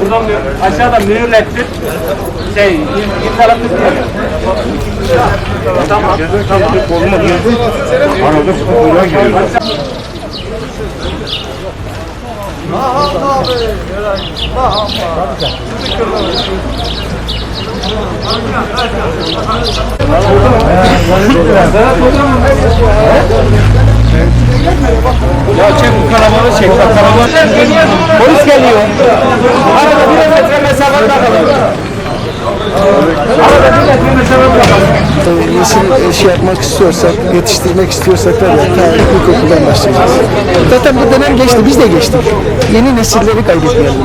Buradan mühür, aşağıdan mühürlettir. Şey, imzalatır diye. Tamam. Tamam. Olmadı. Arada buraya giriyor. Ya çek bu kalabalığı çek. Bak kalabalık. Polis geliyor. Arada bir metre mesafe bırakalım. Arada bir metre mesafe bırakalım. Nesil şey yapmak istiyorsak, yetiştirmek istiyorsak tabii ta ilkokuldan başlayacağız. Zaten bu dönem geçti, biz de geçtik. Yeni nesilleri kaybetmeyelim.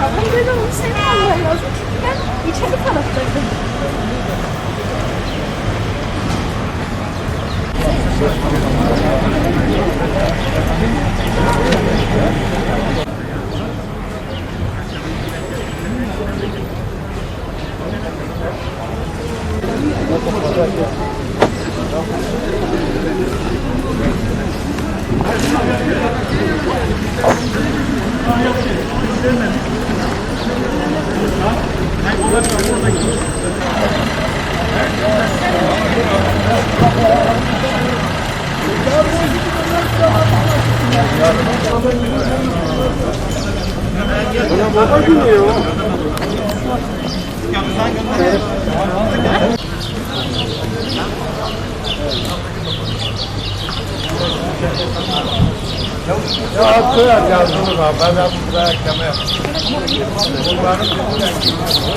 Ben dedim onu lazım. Ben içeri taraftaydım. baba gülüyor. Thank you.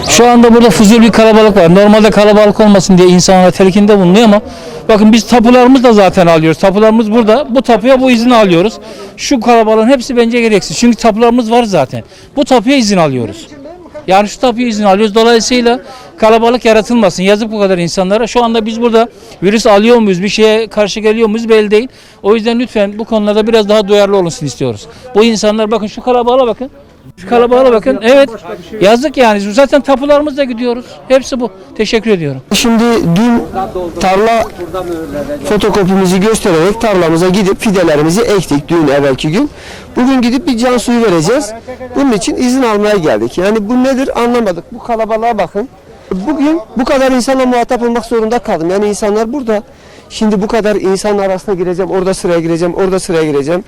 Şu anda burada fuzul bir kalabalık var. Normalde kalabalık olmasın diye insanlara telkinde bulunuyor ama bakın biz tapularımızı da zaten alıyoruz. Tapularımız burada. Bu tapuya bu izni alıyoruz. Şu kalabalığın hepsi bence gereksiz. Çünkü tapularımız var zaten. Bu tapuya izin alıyoruz. Yani şu tapuya izin alıyoruz. Dolayısıyla kalabalık yaratılmasın. Yazık bu kadar insanlara. Şu anda biz burada virüs alıyor muyuz? Bir şeye karşı geliyor muyuz? Belli değil. O yüzden lütfen bu konularda biraz daha duyarlı olunsun istiyoruz. Bu insanlar bakın şu kalabalığa bakın. Şu kalabalığa bakın. Evet. Yazık yani. Zaten tapularımızla gidiyoruz. Hepsi bu. Teşekkür ediyorum. Şimdi dün tarla fotokopimizi göstererek tarlamıza gidip fidelerimizi ektik dün evvelki gün. Bugün gidip bir can suyu vereceğiz. Bunun için izin almaya geldik. Yani bu nedir anlamadık. Bu kalabalığa bakın. Bugün bu kadar insanla muhatap olmak zorunda kaldım. Yani insanlar burada. Şimdi bu kadar insan arasına gireceğim, orada sıraya gireceğim, orada sıraya gireceğim.